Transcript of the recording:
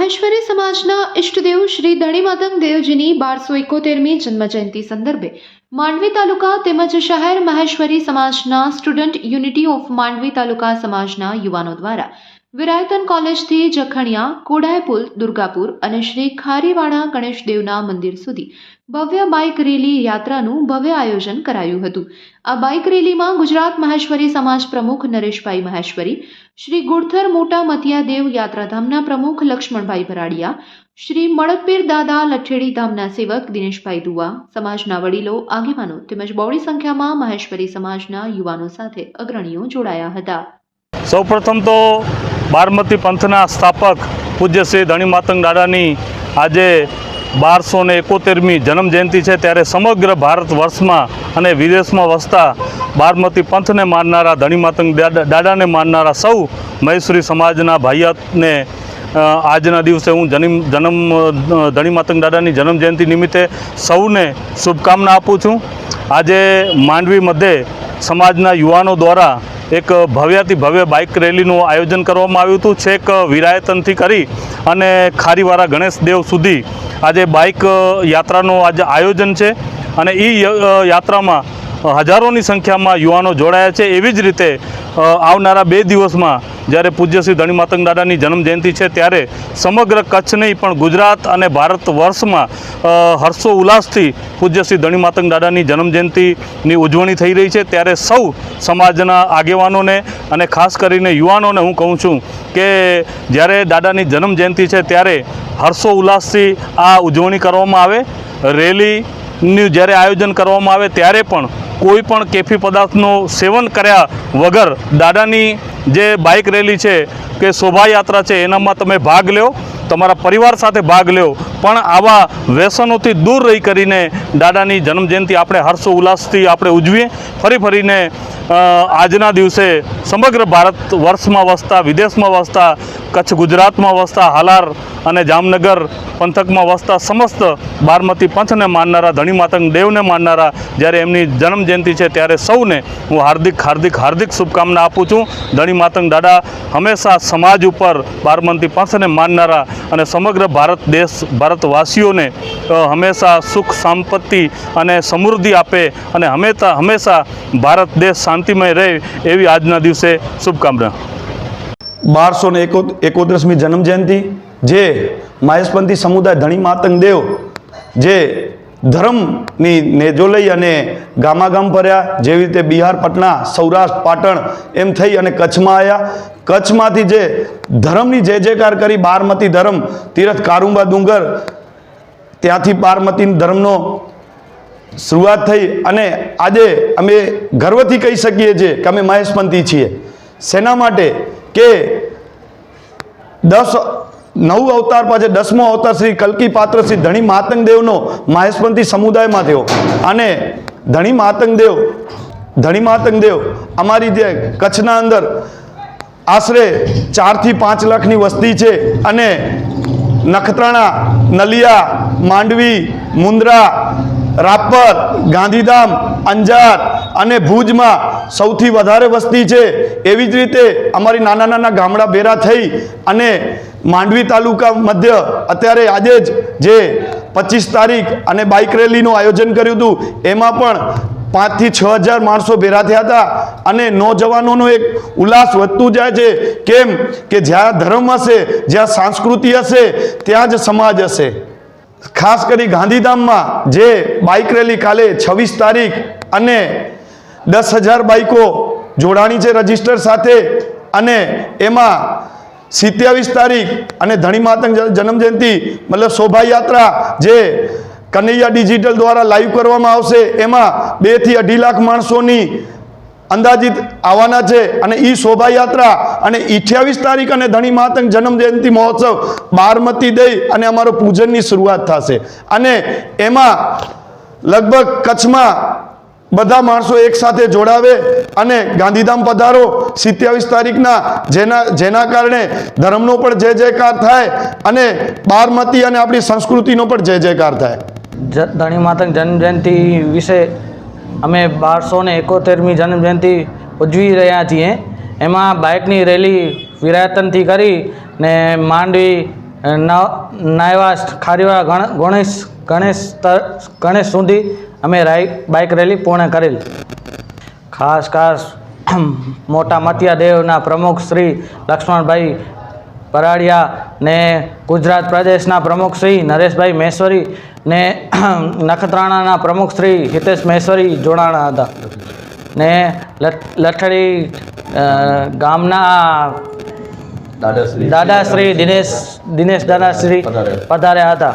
મહેશ્વરી સમાજના ઇષ્ટદેવ શ્રી ધણીમાતંગ દેવજીની બારસો એકોતેરમી જન્મજયંતિ સંદર્ભે માંડવી તાલુકા તેમજ શહેર મહેશ્વરી સમાજના સ્ટુડન્ટ યુનિટી ઓફ માંડવી તાલુકા સમાજના યુવાનો દ્વારા વિરાયતન કોલેજથી જખણિયા, કોડાયપુલ, દુર્ગાપુર અને શ્રી ખારીવાડા ગણેશદેવના મંદિર સુધી ભવ્ય બાઇક રેલી યાત્રાનું ભવ્ય આયોજન કરાયું હતું. આ બાઇક રેલીમાં ગુજરાત મહેશ્વરી સમાજ પ્રમુખ નરેશભાઈ મહેશ્વરી, શ્રી ગુડથર મોટા મતિયાદેવ યાત્રાધામના પ્રમુખ લક્ષ્મણભાઈ ભરાડિયા, શ્રી મળકબીર દાદા લઠેડી ધામના સેવક દિનેશભાઈ દુવા, સમાજના વડીલો, આગેવાનો તેમજ બહોળી સંખ્યામાં મહેશ્વરી સમાજના યુવાનો સાથે અગ્રણીઓ જોડાયા હતા. સૌપ્રથમ તો બારમતી પંથના સ્થાપક પૂજ્ય શ્રી ધણીમાતંગ દાદાની આજે બારસો ને એકોતેરમી જન્મજયંતિ છે. ત્યારે સમગ્ર ભારત વર્ષમાં અને વિદેશમાં વસતા બારમતી પંથને માનનારા ધણીમાતંગ માતંગ દાદાને માનનારા સૌ મૈસુરી સમાજના ભાઈયાતને આજના દિવસે હું જન્મ જન્મ ધણી ધણીમાતંગ દાદાની જન્મજયંતિ નિમિત્તે સૌને શુભકામના આપું છું. આજે માંડવી મધ્યે સમાજના યુવાનો દ્વારા એક ભવ્યાથી ભવ્ય બાઇક રેલીનું આયોજન કરવામાં આવ્યું હતું. છેક વિરાયતનથી કરી અને ખારીવાળા ગણેશ દેવ સુધી આજે બાઇક યાત્રાનું આજે આયોજન છે અને એ યાત્રામાં હજારોની સંખ્યામાં યુવાનો જોડાયા છે. એવી જ રીતે આવનારા બે દિવસમાં જ્યારે પૂજ્ય શ્રી ધણીમાતંગ દાદાની જન્મજયંતિ છે ત્યારે સમગ્ર કચ્છ નહીં, પણ ગુજરાત અને ભારત વર્ષમાં હર્ષો ઉલ્લાસથી પૂજ્ય શ્રી ધણીમાતંગ દાદાની જન્મજયંતિની ઉજવણી થઈ રહી છે. ત્યારે સૌ સમાજના આગેવાનોને અને ખાસ કરીને યુવાનોને હું કહું છું કે જ્યારે દાદાની જન્મજયંતિ છે ત્યારે હર્ષો ઉલ્લાસથી આ ઉજવણી કરવામાં આવે. રેલીનું જ્યારે આયોજન કરવામાં આવે ત્યારે પણ કોઈ પણ કેફી પદાર્થનું સેવન કર્યા વગર દાદાની જે બાઇક રેલી છે કે શોભાયાત્રા છે, એનામાં તમે ભાગ લ્યો. તમારા પરિવાર સાથે ભાગ લ્યો. પણ આવા વ્યસનોથી દૂર રહી કરીને દાદાની જન્મજયંતિ આપણે હર્ષો ઉલ્લાસથી આપણે ઉજવીએ. ફરી ફરીને આજના દિવસે સમગ્ર ભારત વર્ષમાં વસતા, વિદેશમાં વસતા, કચ્છ ગુજરાતમાં વસતા, હાલાર અને જામનગર પંથકમાં વસતા સમસ્ત બારમતી પંથને માનનારા ધણી માતંગ દેવને માનનારા જ્યારે એમની જન્મજયંતિ છે ત્યારે સૌને હું હાર્દિક હાર્દિક હાર્દિક શુભકામના આપું છું. ધણી માતંગ દાદા હંમેશા સમાજ ઉપર બારમતી પંથને માનનારા અને સમગ્ર ભારત દેશ, ભારતવાસીઓને હંમેશા સુખ, સંપત્તિ અને સમૃદ્ધિ આપે અને હંમેશા હંમેશા ભારત દેશ શાંતિમય રહે એવી આજના દિવસે શુભકામના. બારસો ને એકો એકોતેરસમી જન્મજયંતિ, જે મહેશપંથી સમુદાય ધણી માતંગ દેવ, જે ધર્મની નેજો લઈ અને ગામાગામ ફર્યા, જેવી રીતે બિહાર, પટના, સૌરાષ્ટ્ર, પાટણ એમ થઈ અને કચ્છમાં આવ્યા કચ્છમાંથી જે ધર્મની જે જયકાર કરી બારમતી ધર્મ, તીરથ, કારુંબા, ડુંગર, ત્યાંથી બારમતી ધર્મનો શરૂઆત થઈ અને આજે અમે ગર્વથી કહી શકીએ છીએ કે અમે મહેશપંથી છીએ. શેના માટે કે દસ નવ અવતાર પછી દસમો અવતાર શ્રી કલકી પાત્ર શ્રી ધણી માતંગ દેવનો મહેશપંથી સમુદાયમાં થયો. અને ધણી માતંગ દેવ ધણી માતંગ દેવ અમારી જે કચ્છના અંદર આશરે ચારથી પાંચ લાખની વસ્તી છે અને નખત્રાણા, નલિયા, માંડવી, મુન્દ્રા, રાપર, ગાંધીધામ, અંજાર અને ભુજમાં સૌથી વધારે વસ્તી છે, એવી જ રીતે અમારી નાના નાના ગામડા ભેરા થઈ અને માંડવી તાલુકા મધ્ય અત્યારે આજે જ જે પચીસ તારીખ અને બાઇક રેલીનું આયોજન કર્યું હતું, એમાં પણ પાંચથી છ હજાર માણસો ભેરા થયા હતા. અને નોજવાનોનો એક ઉલ્લાસ વધતું જાય છે, કેમ કે જ્યાં ધર્મ હશે, જ્યાં સંસ્કૃતિ હશે, ત્યાં જ સમાજ હશે. ખાસ કરી ગાંધીધામમાં જે બાઇક રેલી કાલે છવ્વીસ તારીખ અને દસ હજાર બાઇકો જોડાણી છે રજિસ્ટર સાથે અને એમાં સિત્યાવીસ તારીખ અને ધણી માતંગ જન્મજયંતિ મતલબ શોભાયાત્રા જે કનૈયા ડિજિટલ દ્વારા લાઈવ કરવામાં આવશે, એમાં બેથી અઢી લાખ માણસોની અંદાજિત આવવાના છે અને એ શોભાયાત્રા અને અઠ્યાવીસ તારીખ અને ધણી માતંગ જન્મ જયંતિ મહોત્સવ બારમતી દઈ અને અમારો પૂજનની શરૂઆત થશે. અને એમાં લગભગ કચ્છમાં બધા માણસો એકસાથે જોડાવે અને ગાંધીધામ પધારો. સિત્યાવીસ તારીખના જેના જેના કારણે ધર્મનો પણ જય જયકાર થાય અને બારમતી અને આપણી સંસ્કૃતિનો પણ જય જયકાર થાય. ધણી માતંગ જન્મજયંતિ વિશે અમે બારસો ને એકોતેરમી જન્મજયંતિ ઉજવી રહ્યા છીએ. એમાં બાઇકની રેલી વિરાયતનથી કરી ને માંડવી નાયવા, ખારીવા, ગણ, ગણેશ ગણેશ ગણેશ સુધી અમે બાઇક રેલી પૂર્ણ કરેલ. ખાસ ખાસ મોટા મતિયા દેવના પ્રમુખ શ્રી લક્ષ્મણભાઈ પરાડિયા ને ગુજરાત પ્રદેશના પ્રમુખ શ્રી નરેશભાઈ મહેશ્વરી ને નખત્રાણાના પ્રમુખ શ્રી હિતેશ મહેશ્વરી જોડાણા હતા. ને લઠ- લઠડી ગામના દાદાશ્રી દિનેશ દિનેશ દાદાશ્રી પધાર્યા હતા.